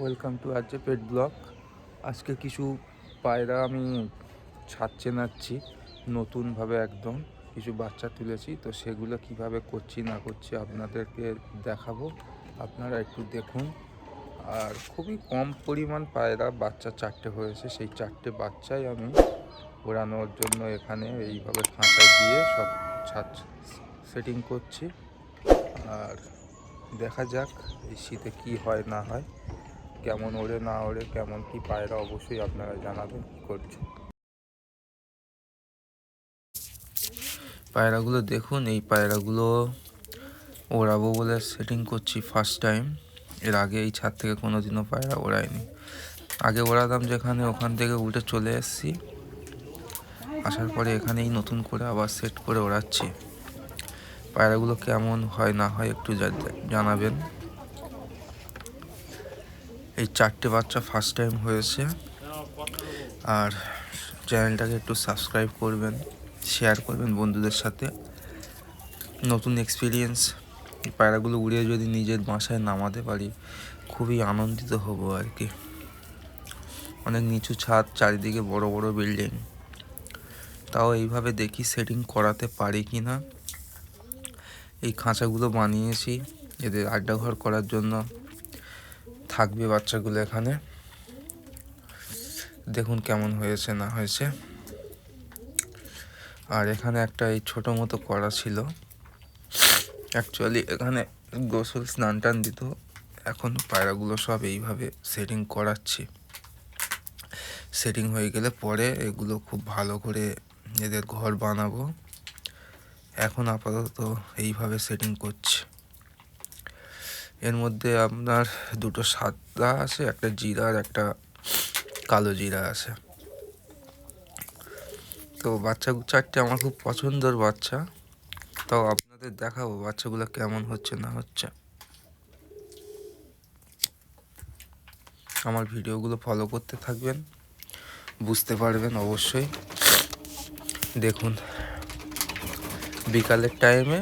Welcome to R J pet blog আজকে কিছু পায়রা আমি ছাদ চেনাচ্ছি নতুনভাবে একদম। কিছু বাচ্চা তুলেছি, তো সেগুলো কীভাবে করছি, না করছি আপনাদেরকে দেখাবো। আপনারা একটু দেখুন। আর খুবই কম পরিমাণ পায়রা বাচ্চা চারটে হয়েছে। সেই চারটে বাচ্চাই আমি ওড়ানোর জন্য এখানে এইভাবে খাঁচায় দিয়ে সব ছাদ সেটিং করছি। আর দেখা যাক এই শীতে কি হয়, না হয়। কেমন ওড়ে, না ওড়ে, কেমন কি পায়রা অবশ্যই আপনারা জানাবেন কি করছে। পায়রাগুলো দেখুন, এই পায়রাগুলো ওড়াবো বলে সেটিং করছি ফার্স্ট টাইম এর আগে এই ছাদ থেকে কোনোদিনও পায়রা ওড়ায়নি। আগে ওড়াতাম যেখানে, ওখান থেকে উঠে চলে এসেছি। আসার পরে এখানেই নতুন করে আবার সেট করে ওড়াচ্ছি। পায়রাগুলো কেমন হয়, না হয় একটু জানাবেন। এই চারটে বাচ্চা ফার্স্ট টাইম হয়েছে। আর চ্যানেলটাকে একটু সাবস্ক্রাইব করবেন শেয়ার করবেন বন্ধুদের সাথে। নতুন এক্সপিরিয়েন্স পায়রাগুলো উড়িয়ে যদি নিজের বাসায় নামাতে পারি, খুবই আনন্দিত হব আর কি। অনেক নিচু ছাদ, চারিদিকে বড় বড় বিল্ডিং তাও এইভাবে দেখি সেটিং করাতে পারি কি না। এই খাঁচাগুলো বানিয়েছি, এদের আড্ডা ঘর করার জন্য। থাকবে বাচ্চাগুলো এখানে। দেখুন কেমন হয়েছে, না হয়েছে। আর এখানে একটা এই ছোটো মতো করা ছিল। অ্যাকচুয়ালি এখানে গোসল, স্নান টান দিত। এখন পায়রাগুলো সব এইভাবে সেটিং করাচ্ছি। সেটিং হয়ে গেলে পরে এগুলো খুব ভালো করে এদের ঘর বানাবো। এখন আপাতত এইভাবে সেটিং করছি। এর মধ্যে আপনার দুটো সাদা আছে, একটা জিরা আর একটা কালো জিরা আছে। তো বাচ্চা চারটে আমার খুব পছন্দের বাচ্চা। তাও আপনাদের দেখাবো বাচ্চাগুলো কেমন হচ্ছে না হচ্ছে। আমার ভিডিওগুলো ফলো করতে থাকবেন, বুঝতে পারবেন অবশ্যই। দেখুন, বিকালের টাইমে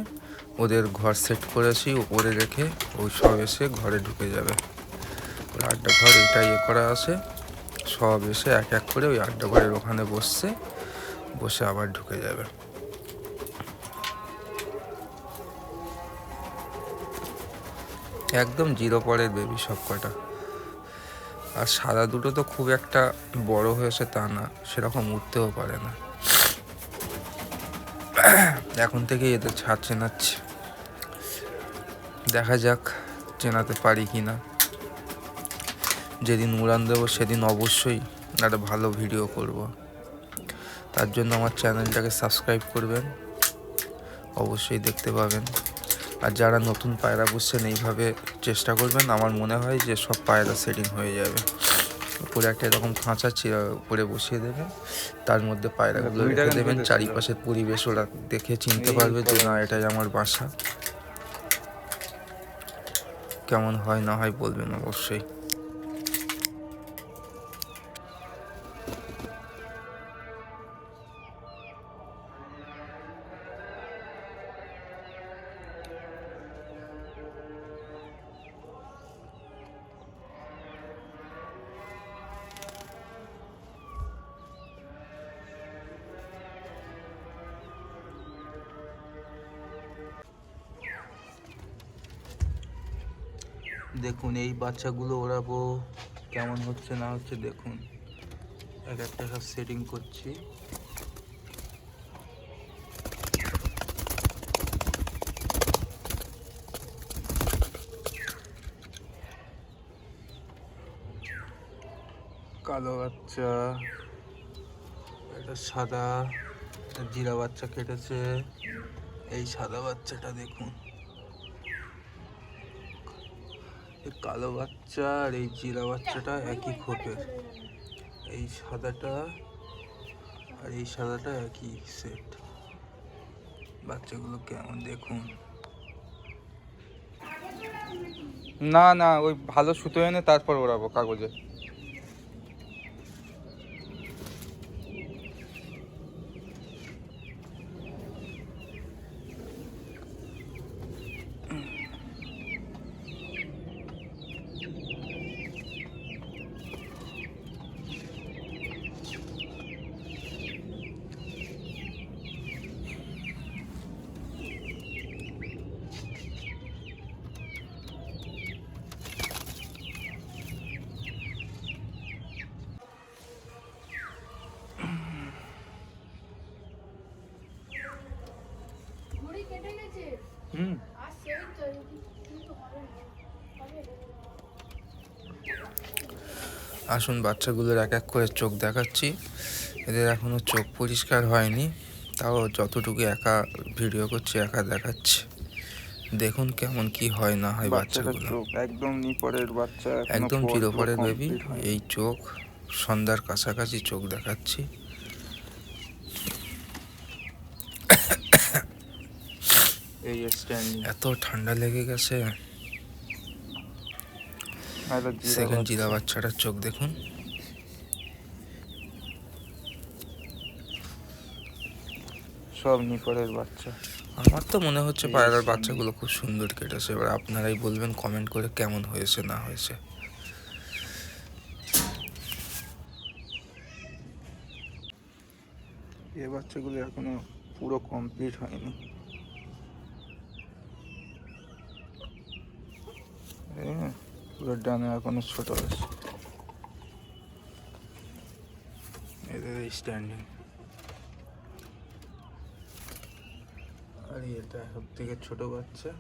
ওদের ঘর সেট করেছি, উপরে রেখে ওই সব এসে ঘরে ঢুকে যাবে। ওর আড্ডা ঘর, এটা ইয়ে করা আছে। সব এসে এক এক করে ওই আড্ডা ঘরের ওখানে বসছে, বসে আবার ঢুকে যাবে। একদম জিরো পরের বেবি সব কটা আর সাদা দুটো তো খুব একটা বড় হয়েছে তা না, সেরকম উঠতেও পারে না। এখন থেকে এদের ছাদ চেনাচ্ছে। দেখা যাক চেনাতে পারি কি না। যেদিন উড়ান দেবো সেদিন অবশ্যই একটা ভালো ভিডিও করব। তার জন্য আমার চ্যানেলটাকে সাবস্ক্রাইব করবেন। অবশ্যই দেখতে পাবেন। আর যারা নতুন পায়রা বুঝছেন এইভাবে চেষ্টা করবেন আমার মনে হয় যে সব পায়রা সেটিং হয়ে যাবে। উপরে একটা এরকম খাঁচা উপরে বসিয়ে দেবেন। তার মধ্যে পায়রাগুলো রেখে দেবেন। চারিপাশের পরিবেশ ওরা দেখে চিনতে পারবে যে না এটাই আমার বাসা। কেমন হয় না হয় বলবেন অবশ্যই। দেখুন, এই বাচ্চাগুলো ওড়াবো। কেমন হচ্ছে না হচ্ছে দেখুন। এক একটা সব সেটিং করছি। কালো বাচ্চা, এটা সাদা জিরা বাচ্চা কেটেছে। এই সাদা বাচ্চাটা দেখুন। কালো বাচ্চা আর এই জিরা বাচ্চাটা একই খোপের। এই সাদাটা আর এই সাদাটা একই সেট বাচ্চাগুলো কেমন দেখুন? না না, ওই ভালো সুতো এনে তারপর ওড়াবো কাগজে। আসুন বাচ্চাগুলোর এক এক করে চোখ দেখাচ্ছি। এদের এখনও চোখ পরিষ্কার হয়নি তাও যতটুকু একা ভিডিও করছি একা দেখাচ্ছি। দেখুন কেমন কি হয় না হয় বাচ্চাগুলো। একদম নিপরের বাচ্চা একদম চিরপরের বেবি এই চোখ সন্ধ্যার কাছাকাছি চোখ দেখাচ্ছি। এত ঠান্ডা লেগে গেছে। সেকেন্ড জিরা বাচ্চাটার চোখ দেখুন। সব নিপরের বাচ্চা। আমার তো মনে হচ্ছে পায়রার বাচ্চাগুলো খুব সুন্দর কেটেছে। এবার আপনারাই বলবেন কমেন্ট করে কেমন হয়েছে না হয়েছে। এই বাচ্চাগুলো এখনও পুরো কমপ্লিট হয়নি এ, পুরো ডানে এখনও ছোট আছে। এদের স্ট্যান্ডিং আর এটা সব থেকে ছোট বাচ্চা।